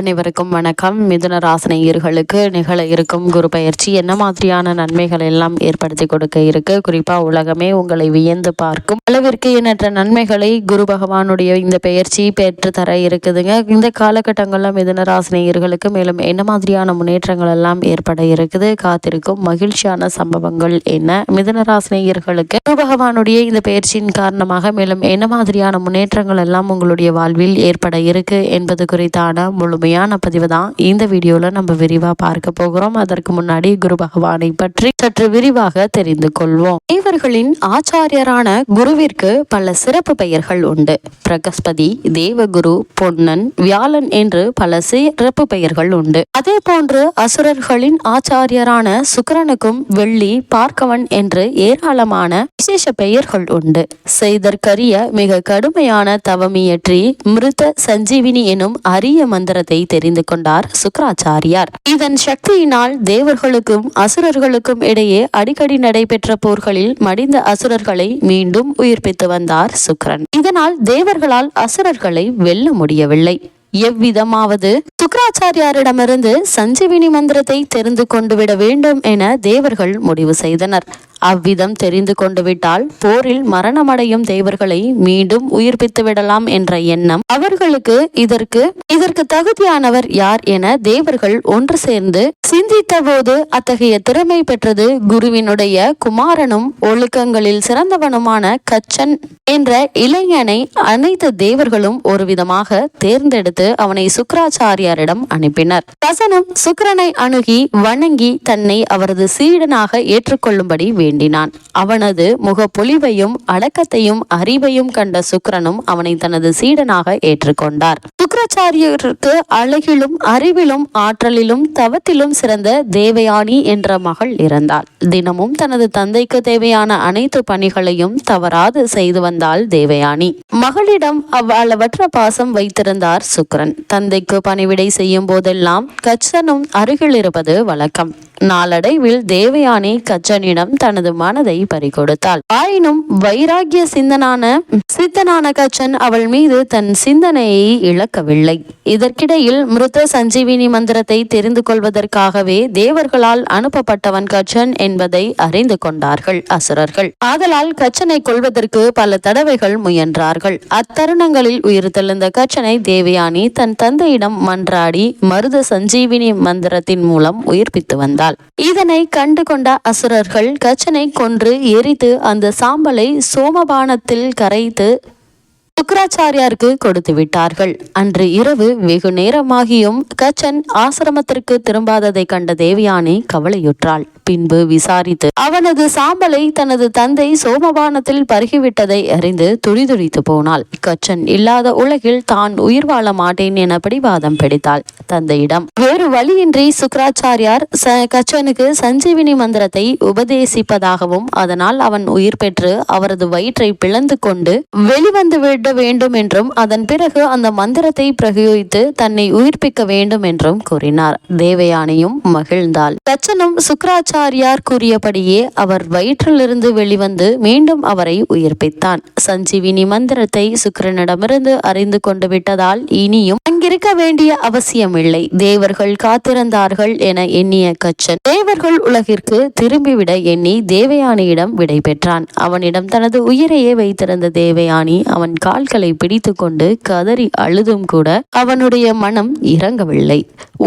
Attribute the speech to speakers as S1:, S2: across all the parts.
S1: அனைவருக்கும் வணக்கம். மிதுன ராசனையர்களுக்கு நிகழ இருக்கும் குரு பயிற்சி என்ன மாதிரியான நன்மைகள் எல்லாம் ஏற்படுத்தி கொடுக்க இருக்கு? குறிப்பா உலகமே உங்களை வியந்து பார்க்கும் அளவிற்கு எண்ணற்ற நன்மைகளை குரு பகவானுடைய இந்த பயிற்சி பெற்று தர இருக்குதுங்க. இந்த காலகட்டங்கள்ல மிதுன ராசனையர்களுக்கு மேலும் என்ன மாதிரியான முன்னேற்றங்கள் எல்லாம் ஏற்பட இருக்குது? காத்திருக்கும் மகிழ்ச்சியான சம்பவங்கள் என்ன? மிதுன ராசனையர்களுக்கு குரு பகவானுடைய இந்த பயிற்சியின் காரணமாக மேலும் என்ன மாதிரியான முன்னேற்றங்கள் எல்லாம் உங்களுடைய வாழ்வில் ஏற்பட இருக்கு என்பது குறித்தான முழு அருமையான பதிவு தான். இந்த வீடியோவில் நம்ம விரிவாக பார்க்க போகிறோம். அதற்கு முன்னாடி குரு பகவானை பற்றி சற்று விரிவாக தெரிந்து கொள்வோம். தேவர்களின் ஆச்சாரியரான குருவிற்கு பல சிறப்பு பெயர்கள் உண்டு. பிரகஸ்பதி தேவகுரு பொன்னன் வியாழன் என்று பல சிறப்பு பெயர்கள் உண்டு. அதே போன்று அசுரர்களின் ஆச்சாரியரான சுக்கரனுக்கும் வெள்ளி பார்க்கவன் என்று ஏராளமான விசேஷ பெயர்கள் உண்டு. செய்தற்கரிய மிக கடுமையான தவமியற்றி மிருத சஞ்சீவினி எனும் அரிய மந்திரத்தை விஷயத்தை தெரிந்து கொண்டார் சுக்கராச்சாரியார். இதன் சக்தியினால் தேவர்களுக்கும் அசுரர்களுக்கும் இடையே அடிக்கடி நடைபெற்ற போர்களில் மடிந்த அசுரர்களை மீண்டும் உயிர்ப்பித்து வந்தார் சுக்கரன். இதனால் தேவர்களால் அசுரர்களை வெல்ல முடியவில்லை. எவ்விதமாவது சுக்கராச்சாரியாரிடமிருந்து சஞ்சீவினி மந்திரத்தை தெரிந்து கொண்டு விட வேண்டும் என தேவர்கள் முடிவு செய்தனர். அவ்விதம் தெரிந்து கொண்டு விட்டால் போரில் மரணமடையும் தேவர்களை மீண்டும் உயிர்ப்பித்து விடலாம் என்ற எண்ணம் அவர்களுக்கு இதற்கு இதற்கு தகுதியானவர் யார் என தேவர்கள் ஒன்று சேர்ந்து சிந்தித்த போது அத்தகைய திறமை பெற்றது குருவினுடைய குமாரனும் ஒழுக்கங்களில் சிறந்தவனுமான கச்சன் என்ற இளைஞனை அனைத்து தேவர்களும் ஒரு விதமாக தேர்ந்தெடுத்து கொடுத்து அவனை சுக்கராச்சாரியாரிடம் அனுப்பினர். கசனம் சுக்கரனை அணுகி வணங்கி தன்னை அவரது சீடனாக ஏற்றுக்கொள்ளும்படி வேண்டினான். அவனது முகப்பொலிவையும் அடக்கத்தையும் அறிவையும் கண்ட சுக்கரனும் அவனை தனது சீடனாக ஏற்றுக்கொண்டார். சுக்கராச்சாரியருக்கு அழகிலும் அறிவிலும் ஆற்றலிலும் தவத்திலும் சிறந்த தேவயானி என்ற மகள் இருந்தாள் தினமும் தனது தந்தைக்கு தேவையான அனைத்து பணிகளையும் தவறாது செய்து வந்தாள் தேவயானி. மகளிடம் அவ்வளவற்ற பாசம் வைத்திருந்தார் சுக்கரன். தந்தைக்கு பணிவிடை செய்யும் போதெல்லாம் கச்சனும் அருகில் இருப்பது வழக்கம். நாளடைவில் தேவயானி கச்சனிடம் தனது மனதை பறிகொடுத்தாள். ஆயினும் வைராகிய சிந்தனான சித்தனான கச்சன் அவள் மீது தன் சிந்தனையை இழக்கவில்லை. இதற்கிடையில் மிருத சஞ்சீவினி மந்திரத்தை தெரிந்து கொள்வதற்காகவே தேவர்களால் அனுப்பப்பட்டவன் கச்சன் என்பதை அறிந்து கொண்டார்கள் அசுரர்கள். ஆதலால் கச்சனை கொள்வதற்கு பல தடவைகள் முயன்றார்கள். அத்தருணங்களில் உயிர் தெளிந்த கச்சனை தேவயானி தன் தந்தையிடம் மன்றாடி மருத சஞ்சீவினி மந்திரத்தின் மூலம் உயிர்ப்பித்து வந்தாள். இதனை கண்டு கொண்ட அசுரர்கள் கச்சனை கொன்று எரித்து அந்த சாம்பலை சோமபானத்தில் கரைத்து சுக்கராச்சாரியாருக்கு கொடுத்து விட்டார்கள். அன்று இரவு வெகு நேரமாகியும் கச்சன் ஆசிரமத்திற்கு திரும்பாததை கண்ட தேவியானி கவலையுற்றாள். பின்பு விசாரித்து அவனது சாம்பலை தனது தந்தை சோமபானத்தில் பருகிவிட்டதை அறிந்து துடிதுடித்து போனாள். கச்சன் இல்லாத உலகில் தான் உயிர் வாழ மாட்டேன் என பிடிவாதம் பிடித்தாள் தந்தையிடம். வேறு வழியின்றி சுக்கராச்சாரியார் கச்சனுக்கு சஞ்சீவினி மந்திரத்தை உபதேசிப்பதாகவும் அதனால் அவன் உயிர் பெற்று அவரது வயிற்றை பிளந்து கொண்டு வெளிவந்து விட வேண்டும் என்றும் அதன் பிறகு அந்த மந்திரத்தை பிரயோகித்து தன்னை உயிர்ப்பிக்க வேண்டும் என்றும் கூறினார். தேவயானையும் மகிழ்ந்தாள். கச்சனும் சுக்கராச்சாரியார் கூறியபடியே அவர் வயிற்றிலிருந்து வெளிவந்து மீண்டும் அவரை உயிர்ப்பித்தான். சஞ்சீவினி மந்திரத்தை சுக்கரனிடமிருந்து அறிந்து கொண்டு விட்டதால் இனியும் அங்கிருக்க வேண்டிய அவசியமில்லை. தேவர்கள் காத்திருந்தார்கள் என எண்ணிய கச்சன் தேவர்கள் உலகிற்கு திரும்பிவிட எண்ணி தேவயானியிடம் விடை பெற்றான். அவனிடம் தனது உயிரையே வைத்திருந்த தேவயானி அவன் கால்களை பிடித்துக்கொண்டு கதறி அழுதும் கூட அவனுடைய மனம் இறங்கவில்லை.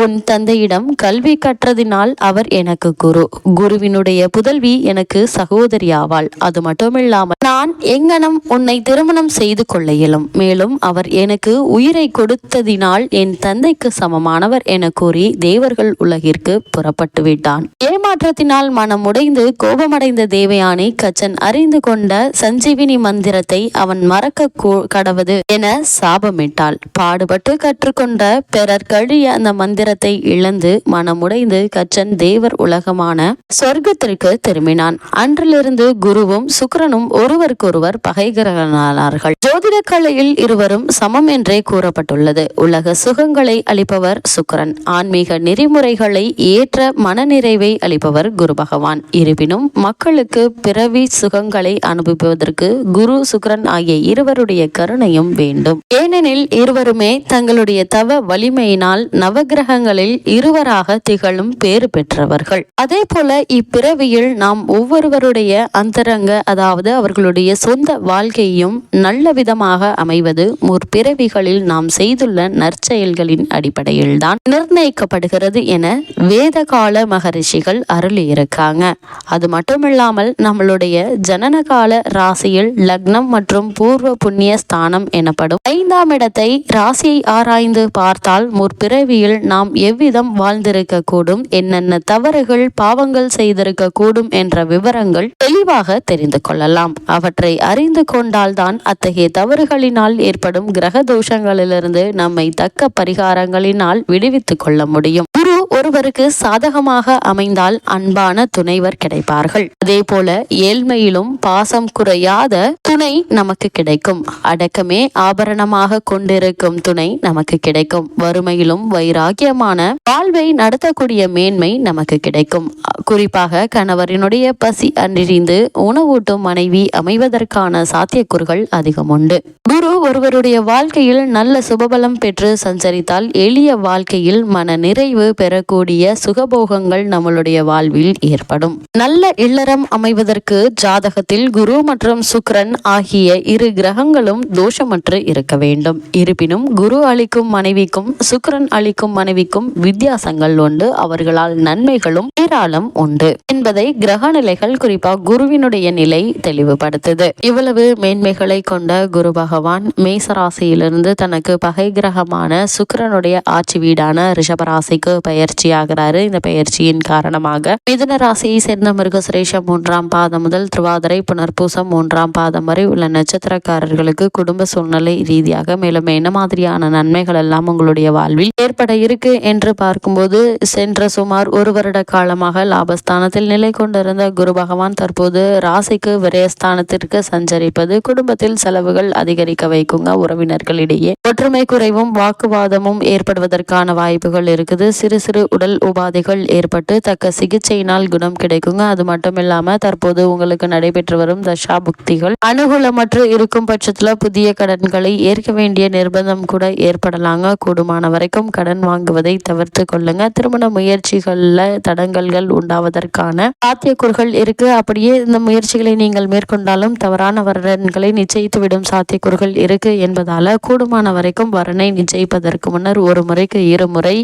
S1: உன் தந்தையிடம் கல்வி கற்றதினால் அவர் எனக்கு குரு. குருவினுடைய புதல்வி எனக்கு சகோதரி ஆவாள் அது மட்டுமில்லாமல் நான் எங்கனம் உன்னை திருமணம் செய்து கொள்ள இயலும். மேலும் அவர் எனக்கு உயிரை கொடுத்ததினால் என் தந்தைக்கு சமமானவர் என கூறி தேவர்கள் உலகிற்கு புறப்பட்டு விட்டான். ஏமாற்றத்தினால் மனம் உடைந்து கோபமடைந்த தேவயானை கச்சன் அறிந்து கொண்ட சஞ்சீவினி மந்திரத்தை அவன் மறக்க கடவுது என சாபமிட்டாள். பாடுபட்டு கற்றுக்கொண்ட பிறர் கழிய அந்த மந்திரத்தை இழந்து மனமுடைந்து கச்சன் தேவர் உலகமான சொர்க்கத்திற்கு திரும்பினான். அன்றிலிருந்து குருவும் சுக்கிரனும் ஒருவருக்கொருவர் பகைகரனானார்கள். ஜோதிட கலையில் இருவரும் சமம் என்றே கூறப்பட்டுள்ளது. உலக சுகங்களை அளிப்பவர் சுக்கரன். ஆன்மீக நெறிமுறைகளை ஏற்ற மனநிறைவை அளிப்பவர் குரு பகவான். இருப்பினும் மக்களுக்கு பிறவி சுகங்களை அனுபவிப்பதற்கு குரு சுக்கிரன் ஆகிய இருவருடைய கருணையும் வேண்டும். ஏனெனில் இருவருமே தங்களுடைய தவ வலிமையினால் நவகிரகங்களில் இருவராக திகழும் பேறு பெற்றவர்கள். அதே போல இப்பிறவியில் நாம் ஒவ்வொருவருடைய அந்தரங்க அதாவது அவர்களுடைய சொந்த வாழ்க்கையும் நல்ல விதமாக அமைவது முற்பிறவிகளில் நாம் செய்துள்ள நற்செயல்களின் அடிப்படையில்தான் நிர்ணயிக்கப்படுகிறது என வேதகால மகரிஷிகள் அருளியிருக்காங்க. அது மட்டுமில்லாமல் நம்மளுடைய ஜனனகால ராசியில் லக்னம் மற்றும் பூர்வ புண்ணிய ஸ்தானம் எனப்படும். ஐந்தாம் இடத்தை ராசியை ஆராய்ந்து பார்த்தால் முற்பிறவியில் நாம் எவ்விதம் வாழ்ந்திருக்க கூடும் என்னென்ன தவறுகள் பாவங்கள் செய்திருக்க கூடும் என்ற விவரங்கள் தெளிவாக தெரிந்து கொள்ளலாம். அவற்றை அறிந்து கொண்டால்தான் அத்தகைய தவறுகளினால் ஏற்படும் கிரக தோஷங்களிலிருந்து நம்மை தக்க பரிகாரங்களினால் விடுவித்துக் கொள்ள முடியும். ஒருவருக்கு சாதகமாக அமைந்தால் அன்பான துணைவர் கிடைப்பார்கள். அதே போல ஏழ்மையிலும் பாசம் குறையாத துணை நமக்கு கிடைக்கும். அடக்கமே ஆபரணமாக கொண்டிருக்கும் துணை நமக்கு கிடைக்கும். வறுமையிலும் வைராக்கியமான வாழ்வை நடத்தக்கூடிய மேன்மை நமக்கு கிடைக்கும். குறிப்பாக கணவரினுடைய பசி அன்றிருந்து உணவூட்டும் மனைவி அமைவதற்கான சாத்தியக்கூறுகள் அதிகம் உண்டு. குரு ஒருவருடைய வாழ்க்கையில் நல்ல சுபபலம் பெற்று சஞ்சரித்தால் எளிய வாழ்க்கையில் மன நிறைவு பெற பெறக்கூடிய சுகபோகங்கள் நம்மளுடைய வாழ்வில் ஏற்படும். நல்ல இல்லறம் அமைவதற்கு ஜாதகத்தில் குரு மற்றும் சுக்ரன் ஆகிய இரு கிரகங்களும் தோஷமற்று இருக்க வேண்டும். இருப்பினும் குரு அளிக்கும் மனைவிக்கும் சுக்ரன் அளிக்கும் மனைவிக்கும் வித்தியாசங்கள் உண்டு. அவர்களால் நன்மைகளும் ஏராளம் உண்டு. என்பதை கிரக நிலைகள் குறிப்பாக குருவினுடைய நிலை தெளிவுபடுத்துது. இவ்வளவு மேன்மைகளை கொண்ட குரு பகவான் மேசராசியிலிருந்து தனக்கு பகை கிரகமான சுக்கிரனுடைய ஆட்சி வீடான ரிஷபராசிக்கு பெயர் பயிற்சியாகிறாரு. இந்த பயிற்சியின் காரணமாக மிதுன ராசியை சேர்ந்த மிருகசுரேஷம் மூன்றாம் பாதம் முதல் திருவாதிரை புனர்பூசம் மூன்றாம் பாதம் வரை உள்ள நட்சத்திரக்காரர்களுக்கு குடும்ப சூழ்நிலை ரீதியாக மேலும் என்ன மாதிரியான நன்மைகள் எல்லாம் உங்களுடைய வாழ்வில் ஏற்பட இருக்கு என்று பார்க்கும்போது சென்ற சுமார் ஒரு வருட காலமாக லாபஸ்தானத்தில் நிலை கொண்டிருந்த குரு பகவான் தற்போது ராசிக்கு விரயஸ்தானத்திற்கு சஞ்சரிப்பது குடும்பத்தில் செலவுகள் அதிகரிக்க வைக்குங்க. உறவினர்களிடையே ஒற்றுமை குறைவும் வாக்குவாதமும் ஏற்படுவதற்கான வாய்ப்புகள் இருக்குது. சிறு சிறு உடல் உபாதைகள் ஏற்பட்டு தக்க சிகிச்சையினால் குணம் கிடைக்குங்க. அது மட்டும் இல்லாம தற்போது உங்களுக்கு நடைபெற்று வரும் தசா புக்திகள் அனுகூலமற்று இருக்கும் பட்சத்துல புதிய கடன்களை ஏற்க வேண்டிய நிர்பந்தம் கூட ஏற்படலாங்க. கூடுமான வரைக்கும் கடன் வாங்குவதை தவிர்த்து கொள்ளுங்க. திருமண முயற்சிகள்ல தடங்கல்கள் உண்டாவதற்கான சாத்தியக்கூறுகள் இருக்கு. அப்படியே இந்த முயற்சிகளை நீங்கள் மேற்கொண்டாலும் தவறான வரன்களை நிச்சயித்துவிடும் சாத்தியக்கூறுகள் இருக்கு என்பதால கூடுமான வரைக்கும் வரனை நிச்சயிப்பதற்கு முன்னர் ஒரு முறைக்கு இருமுறை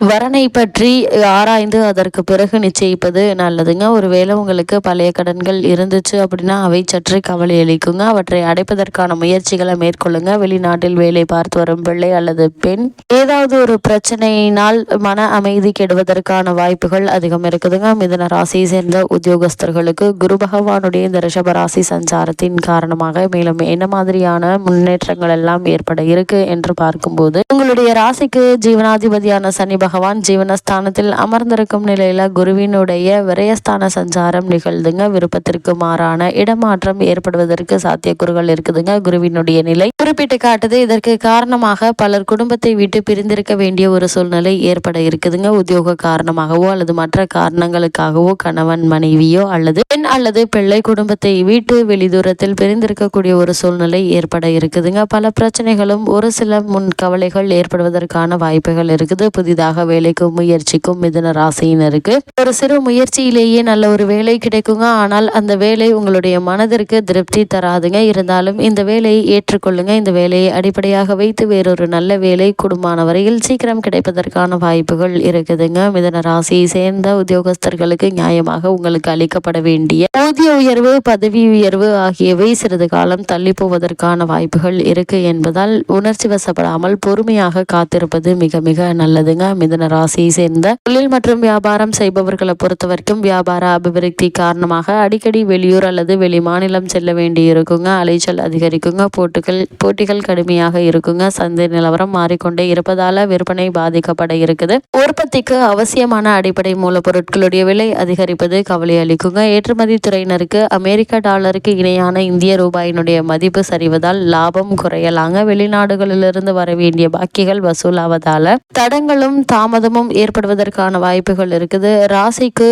S1: வரனை பற்றி ஆராய்ந்து அதற்கு பிறகு நிச்சயிப்பது நல்லதுங்க. ஒருவேளை உங்களுக்கு பழைய கடன்கள் இருந்துச்சு அப்படின்னா அவை சற்று கவலை அளிக்குங்க. அவற்றை அடைப்பதற்கான முயற்சிகளை மேற்கொள்ளுங்க. வெளிநாட்டில் வேலை பார்த்து வரும் பிள்ளை அல்லது பெண் ஏதாவது ஒரு பிரச்சனையினால் மன அமைதி கெடுவதற்கான வாய்ப்புகள் அதிகம் இருக்குதுங்க. மிதன ராசியை சேர்ந்த உத்தியோகஸ்தர்களுக்கு குரு பகவானுடைய இந்த ரிஷபராசி சஞ்சாரத்தின் காரணமாக மேலும் என்ன மாதிரியான முன்னேற்றங்கள் எல்லாம் ஏற்பட இருக்கு என்று பார்க்கும்போது உங்களுடைய ராசிக்கு ஜீவனாதிபதியான சனி பகவான் ஜீவனஸ்தானத்தில் அமர்ந்திருக்கும் நிலையில குருவினுடைய விரயஸ்தான சஞ்சாரம் நிகழ்ந்துங்க. விருப்பத்திற்கு மாறான இடமாற்றம் ஏற்படுவதற்கு சாத்தியக்கூறுகள் இருக்குதுங்க. குருவினுடைய நிலை குறிப்பிட்டு காட்டுது. இதற்கு காரணமாக பலர் குடும்பத்தை விட்டு பிரிந்திருக்க வேண்டிய ஒரு சூழ்நிலை ஏற்பட இருக்குதுங்க. உத்தியோக காரணமாகவோ அல்லது மற்ற காரணங்களுக்காகவோ கணவன் மனைவியோ அல்லது பெண் அல்லது பிள்ளை குடும்பத்தை வீட்டு வெளிதூரத்தில் பிரிந்திருக்கக்கூடிய ஒரு சூழ்நிலை ஏற்பட இருக்குதுங்க. பல பிரச்சனைகளும் ஒரு சில முன் கவலைகள் ஏற்படுவதற்கான வாய்ப்புகள் இருக்குது. புதிதாக வேலைக்கும் முயற்சிக்கும் மிதன ராசியினருக்கு. ஒரு சிறு முயற்சியிலேயே நல்ல ஒரு வேலை கிடைக்குங்க. ஆனால் அந்த வேலை உங்களுடைய மனதிற்கு திருப்தி தராதுங்க. இருந்தாலும் இந்த வேலையை ஏற்றுக்கொள்ளுங்க. இந்த வேலையை அடிப்படையாக வைத்து வேறொரு நல்ல வேலை குடும்பமான வரையில் சீக்கிரம் கிடைப்பதற்கான வாய்ப்புகள் இருக்குதுங்க. மிதன ராசியை சேர்ந்த உத்தியோகஸ்தர்களுக்கு நியாயமாக உங்களுக்கு அளிக்கப்பட வேண்டிய ஊதிய உயர்வு பதவி உயர்வு ஆகியவை சிறிது காலம் தள்ளி போவதற்கான வாய்ப்புகள் இருக்கு என்பதால் உணர்ச்சி வசப்படாமல் பொறுமையாக காத்திருப்பது மிக மிக நல்லதுங்க. மிதன ராசியை சேர்ந்த தொழில் மற்றும் வியாபாரம் செய்பவர்களை பொறுத்த வரைக்கும் வியாபார அபிவிருத்தி காரணமாக அடிக்கடி வெளியூர் அல்லது வெளி மாநிலம் செல்ல வேண்டி இருக்குங்க அலைச்சல் அதிகரிக்குங்க. போட்டுகள் போட்டிகள் கடுமையாக இருக்குங்க. சந்தை நிலவரம் மாறிக்கொண்டே இருப்பதால விற்பனை பாதிக்கப்பட இருக்குது. உற்பத்திக்கு அவசியமான அடிப்படை மூலப்பொருட்களுடைய விலை அதிகரிப்பது கவலை அளிக்குங்க. ஏற்றுமதி துறையினருக்கு அமெரிக்க டாலருக்கு இணையான இந்திய ரூபாயினுடைய மதிப்பு சரிவதால் லாபம் குறையலாங்க. வெளிநாடுகளிலிருந்து வர வேண்டிய பாக்கிகள் வசூலாவதால தடங்களும் தாமதமும் ஏற்படுவதற்கான வாய்ப்புகள் இருக்குது. ராசிக்கு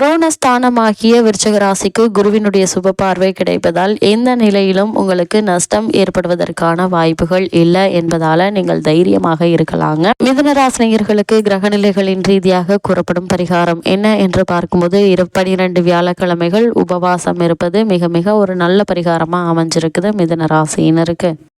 S1: ரோணஸ்தானமாகிய விருச்சக ராசிக்கு குருவினுடைய சுப பார்வை கிடைப்பதால் எந்த நிலையிலும் உங்களுக்கு நஷ்டம் ஏற்படுவதற்கான வாய்ப்புகள் இல்லை என்பதால நீங்கள் தைரியமாக இருக்கலாங்க. மிதுன ராசினியர்களுக்கு கிரகநிலைகளின் ரீதியாக கூறப்படும் பரிகாரம் என்ன என்று பார்க்கும்போது இரு பனிரெண்டு வியாழக்கிழமைகள் உபவாசம் இருப்பது மிக மிக ஒரு நல்ல பரிகாரமாக அமைஞ்சிருக்குது மிதன ராசியினருக்கு.